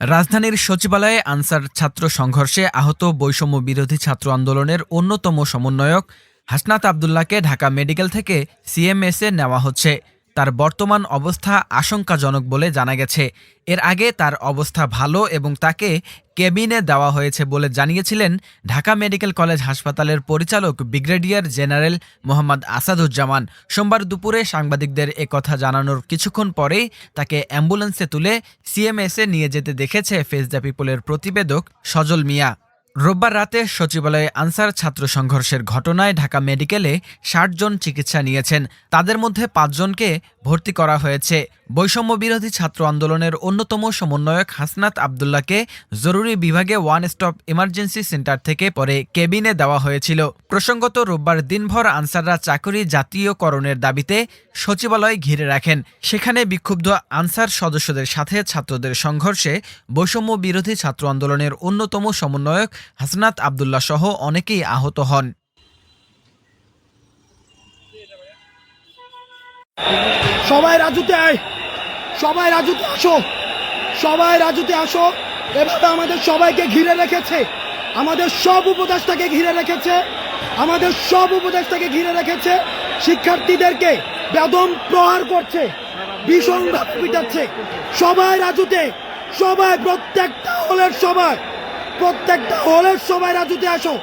রাজধানীর সচিবালয়ে আনসার ছাত্র সংঘর্ষে আহত বৈষম্য বিরোধী ছাত্র আন্দোলনের অন্যতম সমন্বয়ক হাসনাত আবদুল্লাহকে ঢাকা মেডিকেল থেকে সিএমএসে নেওয়া হচ্ছে। তার বর্তমান অবস্থা আশঙ্কাজনক বলে জানা গেছে। এর আগে তার অবস্থা ভালো এবং তাকে কেবিনে দেওয়া হয়েছে বলে জানিয়েছিলেন ঢাকা মেডিকেল কলেজ হাসপাতালের পরিচালক ব্রিগেডিয়ার জেনারেল মোহাম্মদ আসাদুজ্জামান। সোমবার দুপুরে সাংবাদিকদের একথা জানানোর কিছুক্ষণ পরেই তাকে অ্যাম্বুলেন্সে তুলে সিএমএসে নিয়ে যেতে দেখেছে ফেস পিপলের প্রতিবেদক সজল মিয়া। রোববার রাতে সচিবালয়ে আনসার ছাত্র সংঘর্ষের ঘটনায় ঢাকা মেডিকেলে ষাট জন চিকিৎসা নিয়েছেন। তাদের মধ্যে পাঁচজনকে ভর্তি করা হয়েছে। বৈষম্য বিরোধী ছাত্র আন্দোলনের অন্যতম সমন্বয়ক হাসনাত আবদুল্লাহকে জরুরি বিভাগে ওয়ান স্টপ ইমার্জেন্সি সেন্টার থেকে পরে কেবিনে দেওয়া হয়েছিল। প্রসঙ্গত, রোববার দিনভর আনসাররা চাকরি জাতীয়করণের দাবিতে সচিবালয় ঘিরে রাখেন। সেখানে বিক্ষুব্ধ আনসার সদস্যদের সাথে ছাত্রদের সংঘর্ষে বৈষম্য বিরোধী ছাত্র আন্দোলনের অন্যতম সমন্বয়ক হাসনাত আবদুল্লাহ সহ অনেকেই আহত হন। সবাই রাজুতে আয়। সবাই রাজুতে আসো। সবাই রাজুতে আসো। এভাবে আমাদের সবাইকে ঘিরে রেখেছে। আমাদের সব উপদেশটাকে ঘিরে রেখেছে। আমাদের সব উপদেশটাকে ঘিরে রেখেছে, শিক্ষার্থীদেরকে বেদম প্রহার করছে, ভীষণ ভীষণভাবে পিটাচ্ছে। সবাই রাজুতে, সবাই প্রত্যেকটা হলের সবাই, প্রত্যেকটা হলের সবাই রাজুতে আসো।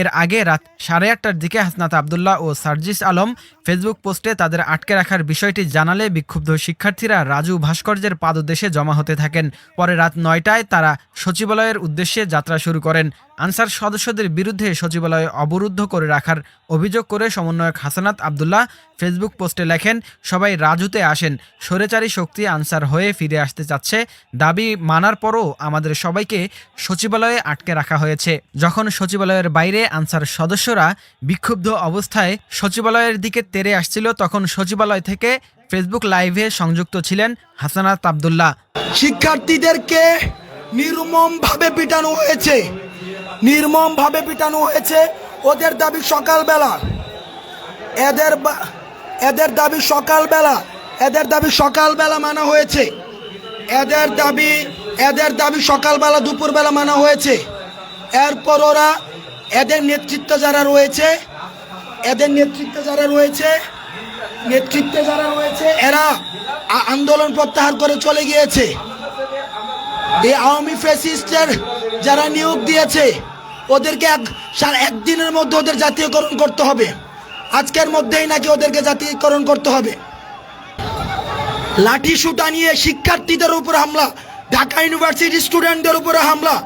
এর আগে রাত সাড়ে আটটার দিকে হাসনাত আবদুল্লাহ ও সার্জিস আলম ফেসবুক পোস্টে তাদের আটকে রাখার বিষয়টি জানালে বিক্ষুব্ধ শিক্ষার্থীরা রাজু ভাস্কর্যের পাদদেশে জমা হতে থাকেন। পরে রাত নয়টায় তারা সচিবালয়ের উদ্দেশ্যে যাত্রা শুরু করেন। আনসার সদস্যদের বিরুদ্ধে সচিবালয় অবরুদ্ধ করে রাখার অভিযোগ করে সমন্বয়ক হাসানাত আবদুল্লাহ ফেসবুক পোস্টে লেখেন, সবাই রাজুতে আসেন। স্বৈরাচারী শক্তি আনসার হয়ে ফিরে আসতে চাচ্ছে। দাবি মানার পরও আমাদের সবাইকে সচিবালয়ে আটকে রাখা হয়েছে। যখন সচিবালয়ের বাইরে আনসার সদস্যরা বিক্ষুব্ধ অবস্থায় সচিবালয়ের দিকে তেরে আসছিল, তখন সচিবালয় থেকে ফেসবুক লাইভে সংযুক্ত ছিলেন হাসানাত আবদুল্লাহ। শিক্ষার্থীদেরকে নির্মমভাবে পিটানো হয়েছে। নির্মমভাবে পিটানো হয়েছে ওদের দাবি সকালবেলা। এদের এদের দাবি সকালবেলা। এদের দাবি সকালবেলা মানা হয়েছে। এদের দাবি এদের দাবি সকালবেলা, দুপুরবেলা মানা হয়েছে। এরপর ওরা এদের নেতৃত্ব যারা রয়েছে, এদের নেতৃত্বে যারা রয়েছে, নেতৃত্বে যারা রয়েছে, এরা আন্দোলন প্রত্যাহার করে চলে গিয়েছে। এই আওয়ামী ফেসিস্টের যারা নিয়োগ দিয়েছে, ওদেরকে এক একদিনের মধ্যে ওদের জাতীয়করণ করতে হবে। আজকের মধ্যেই নাকি ওদেরকে জাতীয়করণ করতে হবে। লাঠি সুটা নিয়ে শিক্ষার্থীদের উপর হামলা। ঢাকা ইউনিভার্সিটি স্টুডেন্টদের উপরে হামলা।